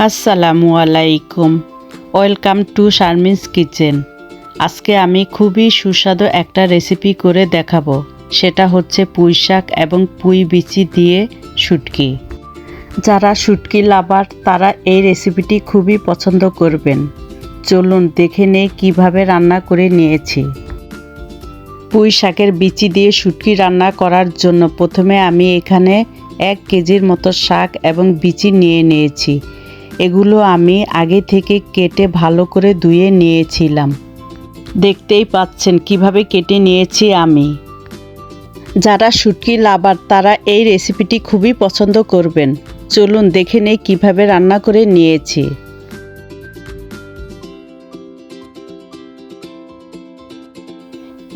আসসালামু আলাইকুম। Welcome to Sharmin's kitchen. আজকে আমি খুবই সুস্বাদু একটা রেসিপি করে দেখাবো। সেটা হচ্ছে পুঁই শাক এবং পুঁই বিচি দিয়ে শুটকি। যারা শুটকি লাভার, তারা এই রেসিপিটি খুবই পছন্দ করবেন। চলুন দেখে নেই কীভাবে রান্না করে নিয়েছি। পুঁই শাকের বিচি দিয়ে শুটকি রান্না করার জন্য প্রথমে আমি এখানে এক কেজির মতো শাক এবং বিচি নিয়ে নিয়েছি। এগুলো আমি আগে থেকে কেটে ভালো করে ধুয়ে নিয়েছিলাম। দেখতেই পাচ্ছেন কীভাবে কেটে নিয়েছি আমি। যারা শুটকি লাভার, তারা এই রেসিপিটি খুবই পছন্দ করবেন। চলুন দেখে নেই কীভাবে রান্না করে নিয়েছি।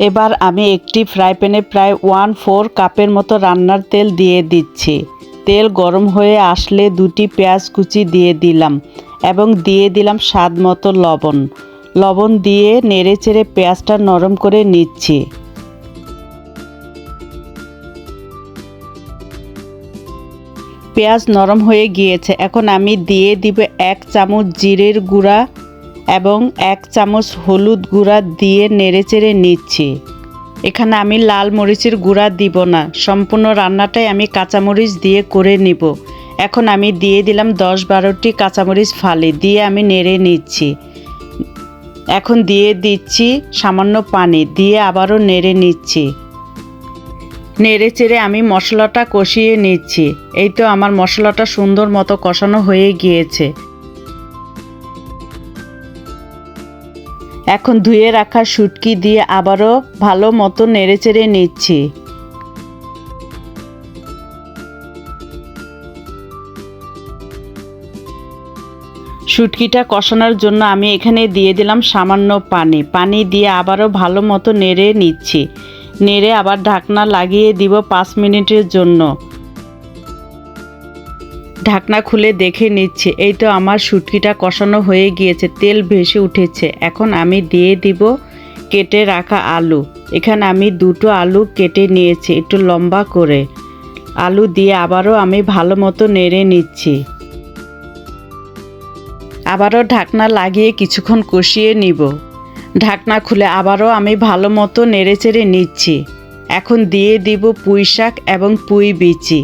এবার আমি একটি ফ্রাই প্যানে প্রায় ওয়ান ফোর কাপের মতো রান্নার তেল দিয়ে দিচ্ছি। তেল গরম হয়ে আসলে দুটি পেঁয়াজ কুচি দিয়ে দিলাম এবং দিয়ে দিলাম স্বাদ মতো লবণ। লবণ দিয়ে নেড়ে চেড়ে পেঁয়াজটা নরম করে নিচ্ছি। পেঁয়াজ নরম হয়ে গিয়েছে। এখন আমি দিয়ে দিব এক চামচ জিরের গুঁড়া এবং এক চামচ হলুদ গুঁড়া দিয়ে নেড়েচেড়ে নিচ্ছি। এখানে আমি লাল মরিচের গুঁড়া দিব না। সম্পূর্ণ রান্নাটাই আমি কাঁচামরিচ দিয়ে করে নিব। এখন আমি দিয়ে দিলাম দশ বারোটি কাঁচামরিচ ফালি দিয়ে আমি নেড়ে নিচ্ছি। এখন দিয়ে দিচ্ছি সামান্য পানি দিয়ে আবারও নেড়ে নিচ্ছি। নেড়ে চেড়ে আমি মশলাটা কষিয়ে নিচ্ছি। এই তো আমার মশলাটা সুন্দর মতো কষানো হয়ে গিয়েছে। এখন ধুয়ে রাখা শুটকি দিয়ে আবারও ভালো মতো নেড়ে চেড়ে নিচ্ছি। শুটকিটা কষানোর জন্য আমি এখানে দিয়ে দিলাম সামান্য পানি। পানি দিয়ে আবারও ভালো মতো নেড়ে নিচ্ছি। নেড়ে আবার ঢাকনা লাগিয়ে দিব পাঁচ মিনিটের জন্য। ঢাকনা খুলে দেখে নিচ্ছে, এই তো আমার শুটকিটা কষানো হয়ে গিয়েছে, তেল ভেসে উঠেছে, এখন আমি দিয়ে দিব কেটে রাখা আলু। এখানে আমি দুটো আলু কেটে নিয়েছি, একটু লম্বা করে। আলু দিয়ে আবারও আমি ভালো মতো নেড়ে নিচ্ছি। আবারও ঢাকনা লাগিয়ে কিছুক্ষণ কষিয়ে নিব। ঢাকনা খুলে আবারও আমি ভালো মতো নেড়ে চেড়ে নিচ্ছি। এখন দিয়ে দিব পুঁই শাক এবং পুঁই বিচি।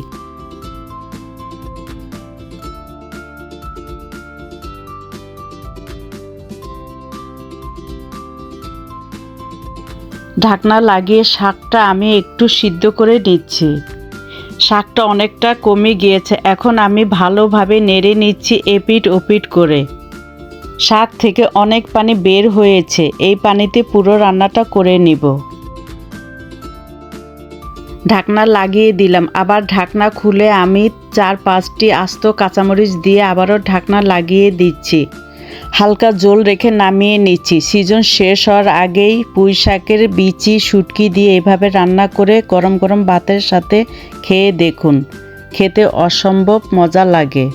ঢাকনা লাগিয়ে শাকটা আমি একটু সিদ্ধ করে নিচ্ছি। শাকটা অনেকটা কমে গিয়েছে, এখন আমি ভালোভাবে নেড়ে নিচ্ছি এপিট ওপিট করে। শাক থেকে অনেক পানি বের হয়েছে, এই পানিতে পুরো রান্নাটা করে নিব। ঢাকনা লাগিয়ে দিলাম, আবার ঢাকনা খুলে আমি চার পাঁচটি আস্ত কাঁচামরিচ দিয়ে আবারও ঢাকনা লাগিয়ে দিচ্ছি। হালকা জল রেখে নামিয়ে নিচ্ছি। সিজন শেষ হওয়ার আগেই পুঁই শাকের বিচি, শুটকি দিয়ে এভাবে রান্না করে গরম গরম ভাতের সাথে খেয়ে দেখুন। খেতে অসম্ভব মজা লাগে।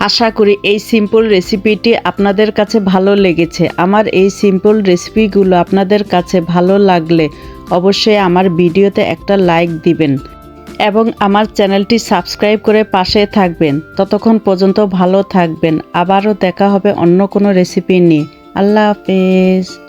আশা করি এই সিম্পল রেসিপিটি আপনাদের কাছে ভালো লেগেছে। আমার এই সিম্পল রেসিপিগুলো আপনাদের কাছে ভালো লাগলে অবশ্যই আমার ভিডিওতে একটা লাইক দিবেন। এবং আমার চ্যানেলটি সাবস্ক্রাইব করে পাশে থাকবেন। ততক্ষণ পর্যন্ত ভালো থাকবেন। আবারও দেখা হবে অন্য কোনো রেসিপি নিয়ে। আল্লাহ হাফেজ।